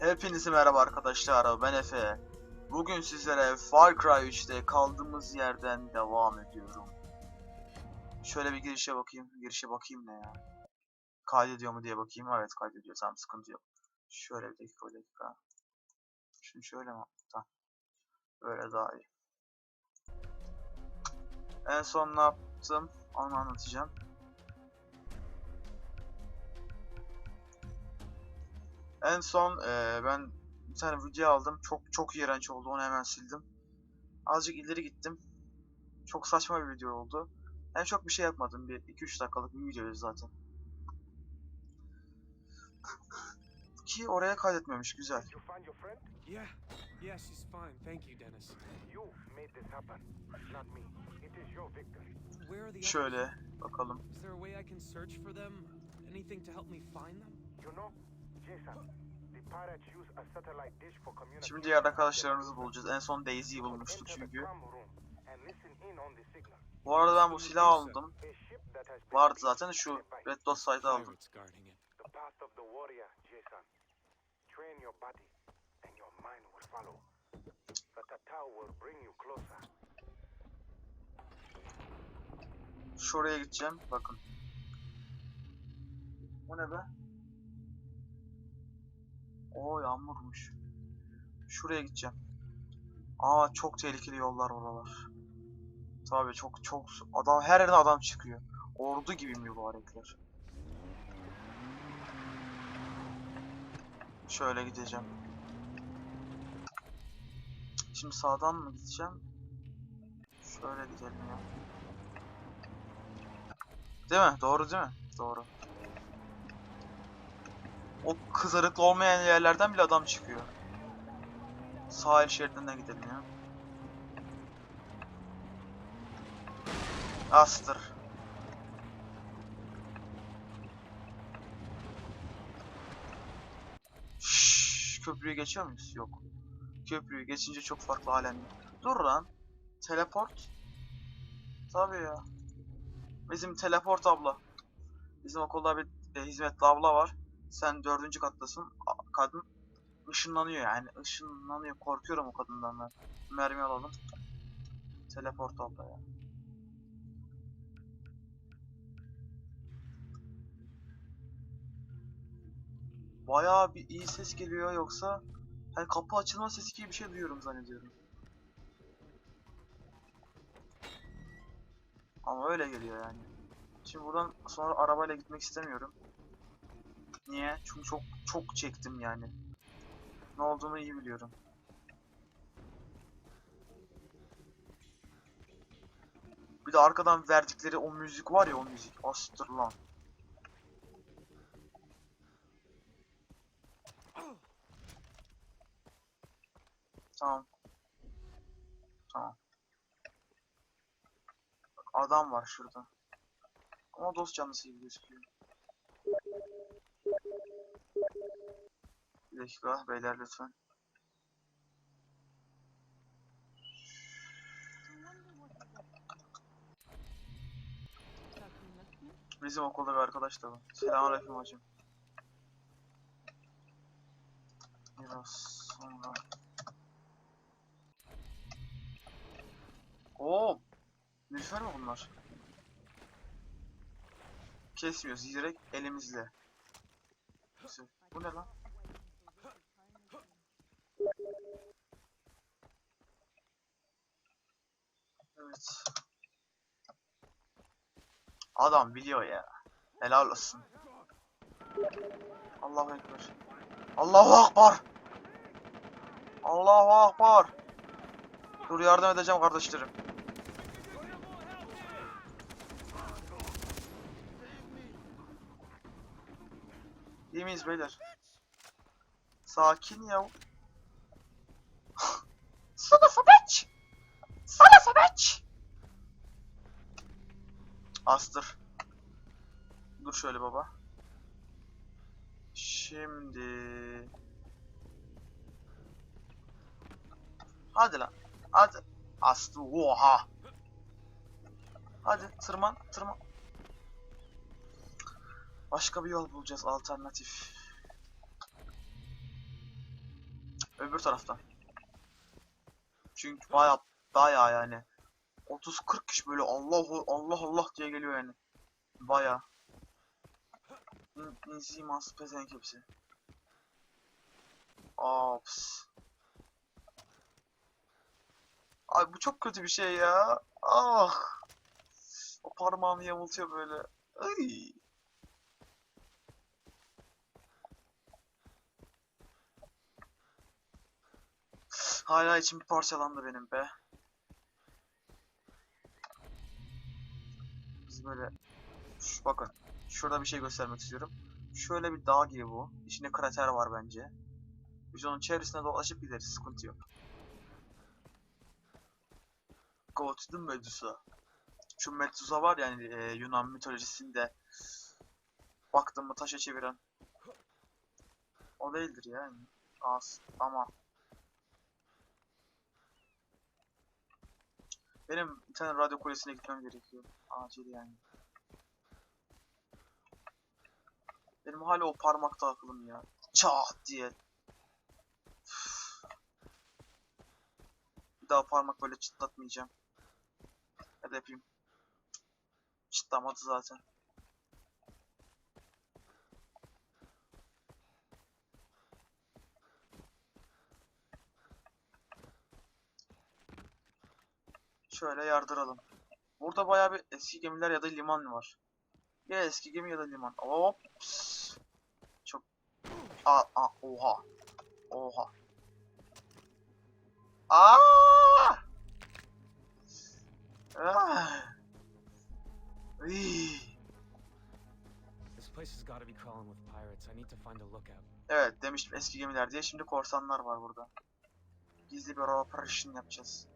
Hepinize merhaba arkadaşlar, ben Efe. Bugün sizlere Far Cry 3'te kaldığımız yerden devam ediyorum. Şöyle bir girişe bakayım, girişe bakayım ne ya. Kaydediyor mu diye bakayım, evet kaydediyor, tamam sıkıntı yok. Şöyle bir dakika, bir dakika. Şimdi şöyle mi? Tamam. Böyle daha iyi. En son ne yaptım, onu anlatacağım. En son eee, ben bir tane video aldım. Çok çok iğrenç oldu. Onu hemen sildim. Azıcık ileri gittim. Çok saçma bir video oldu. Ben çok bir şey yapmadım. Bir 2-3 dakikalık bir videoydu zaten. Ki oraya kaydetmemiş. Güzel. You find your friend? Yeah, yeah, she's fine. Thank you, Dennis. You made this happen, not me. It is your victory. Where are the others? Şöyle bakalım. Is there a way I can search for them? Anything to help me find them? You know, Jason, the pirates use a satellite dish for communication. Şimdi diğer arkadaşlarımızı bulacağız. En son Daisy'yi bulmuştuk çünkü. Bu arada ben bu silahı aldım. Vardı zaten şu. Red Dot site'ı aldım. Pirates guarding it. The path of the warrior, Jason. Train your body and your mind will follow. The Tatao will bring you closer. Şuraya gideceğim. Bakın. Bu ne be? Oo yağmurmuş. Şuraya gideceğim. Aa çok tehlikeli yollar oralar. Tabii çok çok adam her yerden adam çıkıyor. Ordu gibi mübarekler. Şöyle gideceğim. Şimdi sağdan mı gideceğim? Şöyle gidelim ya. Değil mi? Doğru değil mi? Doğru. O kızarıklı olmayan yerlerden bile adam çıkıyor. Sahil şeridinden gidelim ya. Astır. Şşş, köprüyü geçiyor muyuz? Yok. Köprüyü geçince çok farklı alemler. Dur lan. Teleport. Tabii ya. Bizim teleport abla. Bizim okulda bir e, hizmetli abla var. Sen dördüncü kattasın. Kadın ışınlanıyor yani. Işınlanıyor. Korkuyorum o kadından ben. Mermi alalım. Teleport abla ya. Bayağı bir iyi ses geliyor yoksa hani kapı açılma sesi gibi bir şey duyuyorum zannediyorum. Ama öyle geliyor yani. Şimdi buradan sonra arabayla gitmek istemiyorum. Niye? Çünkü çok çok çektim yani. Ne olduğunu iyi biliyorum. Bir de arkadan verdikleri o müzik var ya o müzik. Astır lan. Tamam. Tamam. Bak, Adam var şurada. Ama dost canlısı gibi gözüküyor. Dakika beyler lütfen. Bizim okulda bir arkadaş da var. Selamünaleyküm hacım. Biraz sonra. Oo! Nilüfer mi bunlar? Kesmiyoruz direkt elimizle. Bu ne lan? Evet. Adam biliyor ya. Helal olsun. Allahu Ekber. Allahu Akbar. Allahu Akbar. Dur yardım edeceğim kardeşlerim. İyi miyiz beyler? Sakin ya. Sana sabeç. Sana sabeç. Astır. Dur şöyle baba. Şimdi. Hadi lan. Hadi. Astı. Oha. Hadi tırman tırman. Başka bir yol bulacağız alternatif. Öbür taraftan. Çünkü baya baya yani. 30-40 kişi böyle Allah Allah Allah diye geliyor yani. Baya. İnzimas pezenk hepsi. Ops. Ay bu çok kötü bir şey ya. Ah. O parmağını yamultuyor böyle. Ay. Hala içim parçalandı benim be. Böyle Şu, bakın şurada bir şey göstermek istiyorum. Şöyle bir dağ gibi bu. İçinde krater var bence. Biz onun çevresine dolaşıp gideriz. Sıkıntı yok. Go to the Medusa. Şu Medusa var yani e, Yunan mitolojisinde baktın mı taşa çeviren. O değildir yani. Az ama benim bir radyo kulesine gitmem gerekiyor. Acil yani. Benim hala o parmakta aklım ya. Çat diye. Bir daha parmak böyle çıtlatmayacağım. Hadi yapayım. Çıtlamadı zaten. Şöyle yardıralım. Burada bayağı bir eski gemiler ya da liman var. Ya eski gemi ya da liman. Ops. Çok. Aa, aa, oha. Oha. Aa! Ah! Iy. This place has got to be crawling with pirates. I need to find a lookout. Evet demiştim eski gemiler diye. Şimdi korsanlar var burada. Gizli bir operation yapacağız.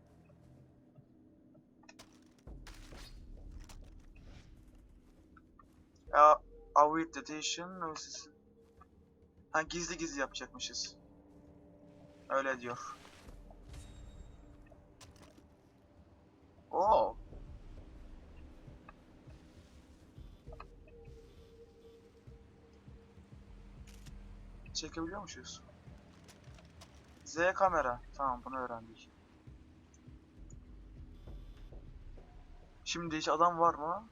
Ya Await Detention Notice'ı- Ha gizli gizli yapacakmışız. Öyle diyor. Oo. Çekebiliyormuşuz. Z kamera. Tamam bunu öğrendik. Şimdi hiç adam var mı?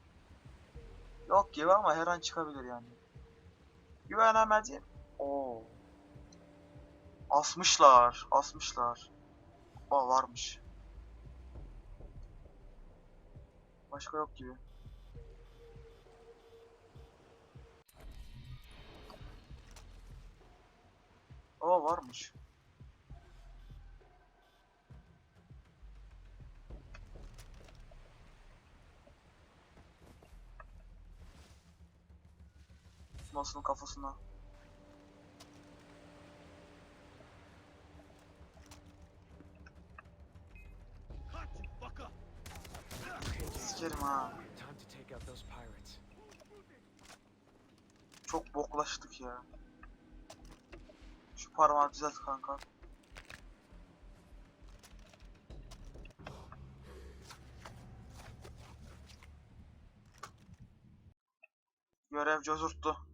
Yok gibi ama her an çıkabilir yani. Güvenemedim. Oo. Asmışlar. Asmışlar. Aa varmış. Başka yok gibi. Aa varmış. Nasıl kafasına? Sikerim ha. Çok boklaştık ya. Şu parmağı düzelt kanka. Görev cozurttu.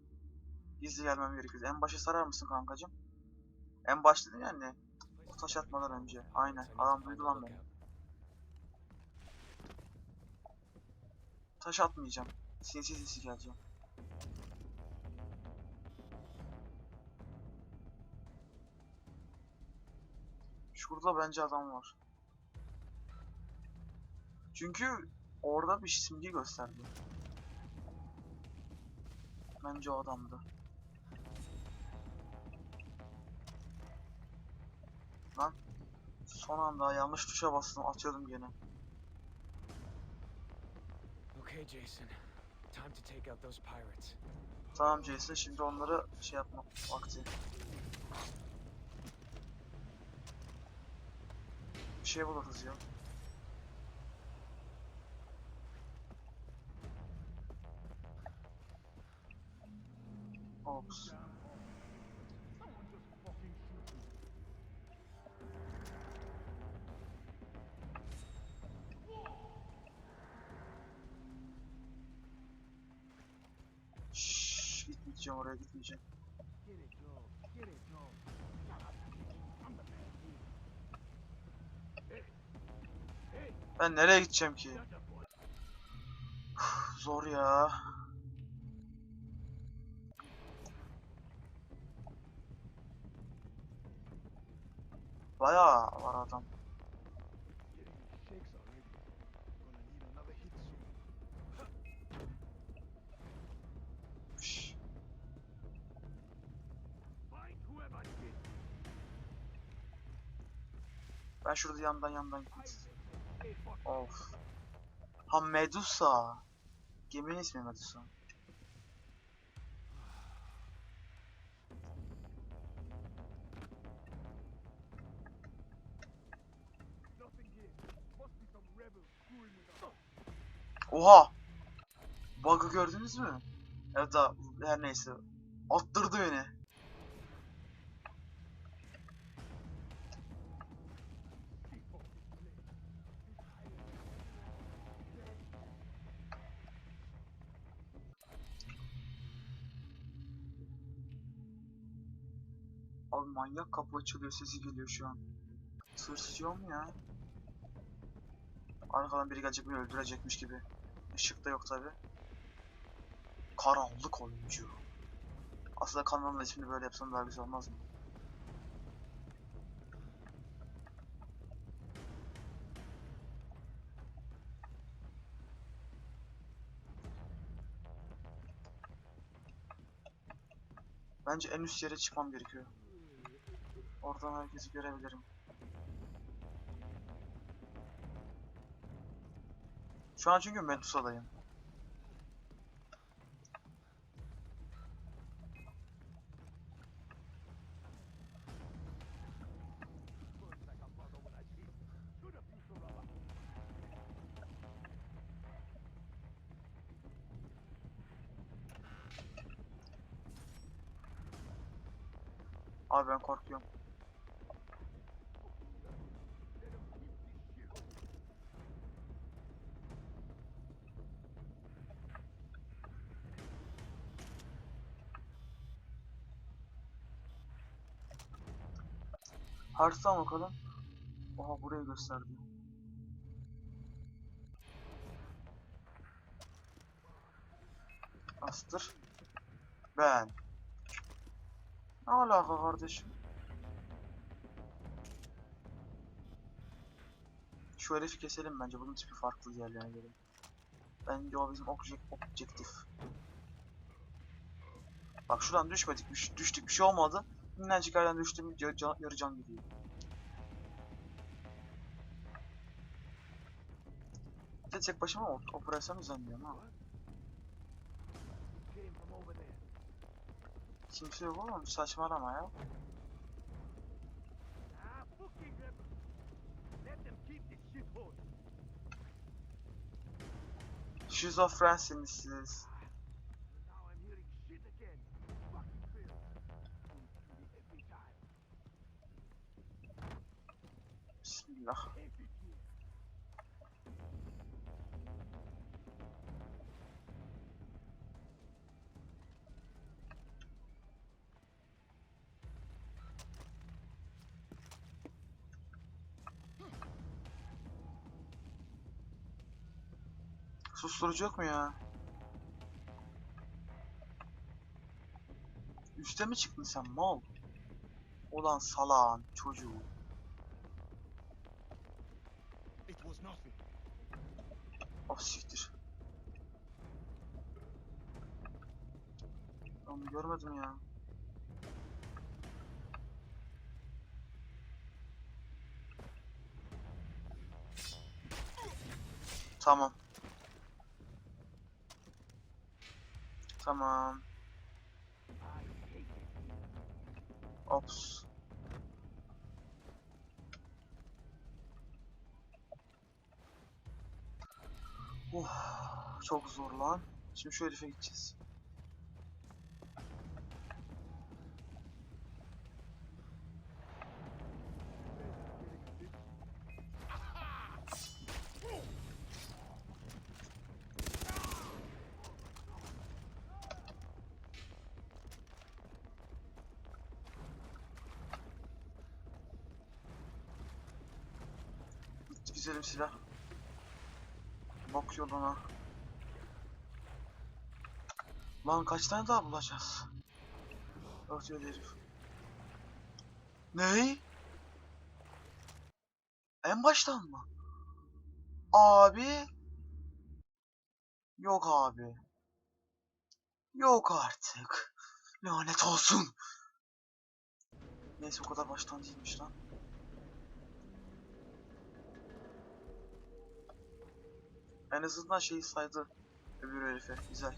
Gizli gelmem gerekiyor. En başa sarar mısın kankacım? En baş dedin yani. Taş atmadan önce. Aynen. Adam duydu lan beni. Taş atmayacağım. Sinsi sinsi geleceğim. Şurada bence adam var. Çünkü orada bir simge gösterdi. Bence o adamdı. Lan son anda yanlış tuşa bastım atıyordum gene. Okay, Jason. Time to take out those pirates. Tamam Jason şimdi onları şey yapma vakti. Bir şey buluruz ya. Ops. gideceğim oraya gitmeyeceğim. Ben nereye gideceğim ki? Zor ya. Bayağı var adam. Ben şurada yandan yandan gitmek. Of. Ha Medusa. Geminin ismi Medusa. Oha! Bug'ı gördünüz mü? Ya da her neyse. Attırdı beni. Manyak kapı açılıyor sesi geliyor şu an. Tırsıyorum ya. Arkadan biri gelecek beni öldürecekmiş gibi. Işık da yok tabi. Karanlık oyuncu. Aslında kanalın ismini böyle yapsam daha güzel olmaz mı? Bence en üst yere çıkmam gerekiyor. Oradan herkesi görebilirim. Şu an çünkü Medusa'dayım. Abi ben korkuyorum. Harita bakalım. Oha burayı gösterdi. Astır. Ben. Ne alaka kardeşim? Şu herifi keselim bence. Bunun tipi farklı diğerlerine göre. Bence o bizim objek objektif. Bak şuradan düşmedik. Düştük bir şey olmadı. Minnacık yerden düştüm. Can, yarı can gidiyor. Tek başıma operasyon düzenliyorum ha. Kimse yok oğlum saçmalama ya. Ah, fucking Bismillah. Susturucu yok mu ya? Üste mi çıktın sen mal? Ulan salağın çocuğu. Onu görmedim ya. Tamam. Tamam. Ops. Uf, çok zor lan. Şimdi şu herife gideceğiz. Güzelim silah. Bok yoluna. Lan kaç tane daha bulacağız? Örtüyor herif. Ney? En baştan mı? Abi. Yok abi. Yok artık. Lanet olsun. Neyse o kadar baştan değilmiş lan. En azından şeyi saydı. Öbür herife. Güzel.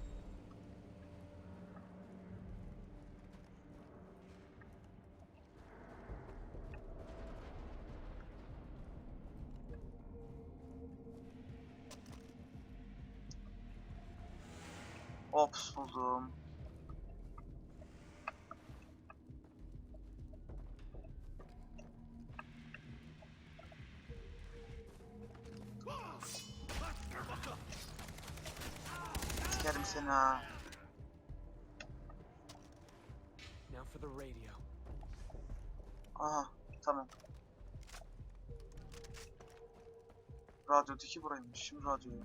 Ops buldum. Now for the radio. Aha tamam. Radyodaki buraymış. Şimdi radyoya.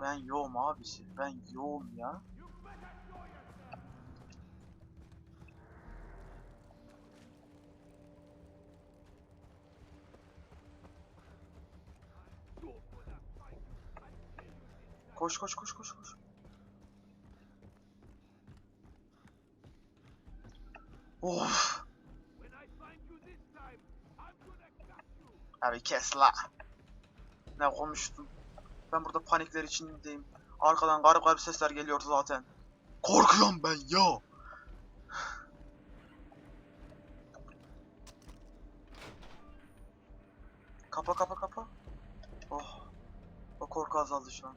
Ben yoğum abisi. Ben yoğum ya. Koş koş koş koş koş. Of. You. Abi kes la. Ne konuştun? Ben burada panikler içindeyim. Arkadan garip garip sesler geliyordu zaten. Korkuyorum ben ya. Kapa kapa kapa. Oh. O korku azaldı şu an.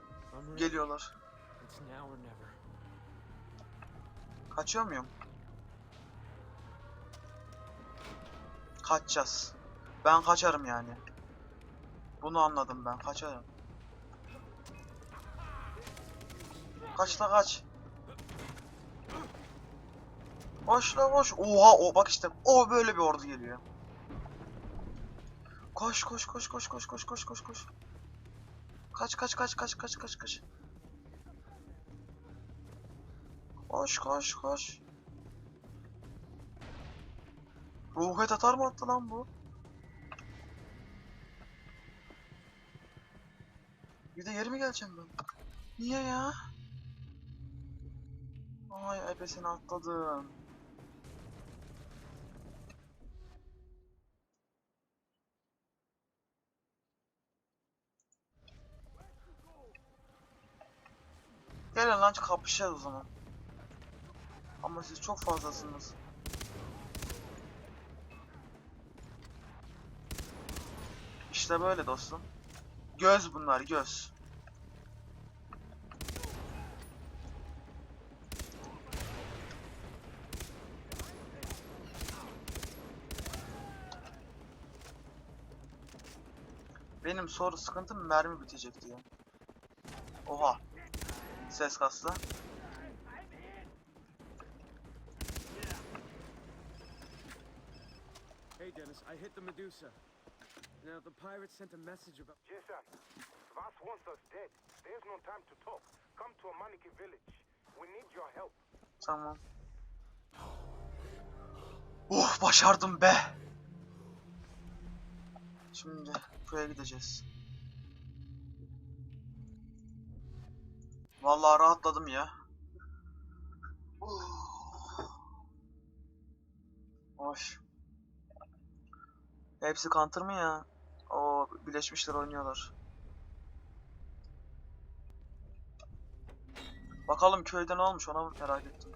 Geliyorlar. Kaçıyor muyum? Kaçacağız. Ben kaçarım yani. Bunu anladım ben. Kaçarım. Kaç la kaç. Koş la koş. Oha o bak işte. O böyle bir ordu geliyor. Koş koş koş koş koş koş koş koş koş. Kaç kaç kaç kaç kaç kaç kaç. Koş koş koş. Roket atar mı attı lan bu? Bir de yeri mi geleceğim ben? Niye ya? Ay ebesini atladım. Gelin lan kapışacağız o zaman. Ama siz çok fazlasınız. İşte böyle dostum. Göz bunlar göz. Benim soru sıkıntım mermi bitecek diye. Oha. Ses kastı. Hey, Dennis, I hit the Medusa. Now, the pirates sent a message about. Jason, Vas wants us dead. There's no time to talk. Come to a Maniki village. We need your help. Tamam. Oh başardım be. Şimdi köye gideceğiz. Vallahi rahatladım ya. Hoş. Hepsi counter mı ya? O birleşmişler oynuyorlar. Bakalım köyde ne olmuş ona merak ettim.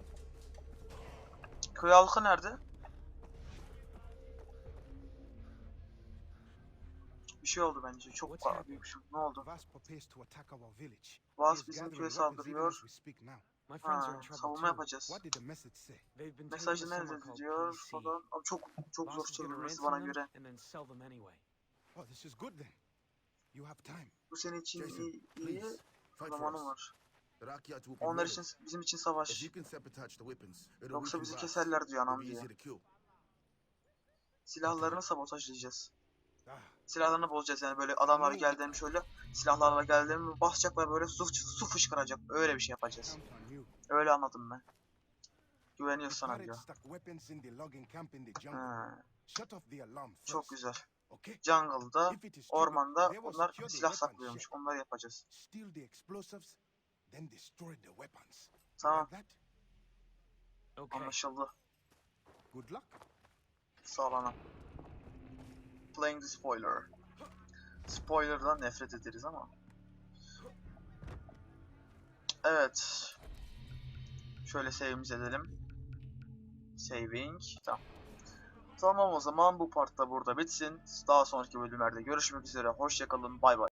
Köy halkı nerede? Bir şey oldu bence. Çok ba- happening? büyümüşüm. Ne oldu? Vas prepares to attack our village. Vaz He is bizim köye saldırıyor. Ha, savunma yapacağız. Mesajı nerede diyor falan. Abi çok çok zor çevirmesi bana göre. Oh. Bu senin için iyi, iyi us. var. Onlar için bizim için savaş. Yoksa bizi keserler diyor anam diye. Silahlarını sabotajlayacağız. Ah, Silahlarını bozacağız yani böyle adamlar geldiğinde şöyle silahlarla geldiğinde basacaklar böyle su, su fışkıracak. Öyle bir şey yapacağız. Öyle anladım ben. Güveniyoruz The sana diyor. Ha, çok güzel. Okay? Jungle'da, ormanda onlar silah saklıyormuş. Onları yapacağız. Tamam, anlaşıldı. Good luck. Sağlanan. Playing the spoiler. Spoiler'dan nefret ederiz ama. Evet. Şöyle save'imiz edelim. Saving. Tamam. Tamam o zaman bu part da burada bitsin. Daha sonraki bölümlerde görüşmek üzere. Hoşçakalın. Bay bay.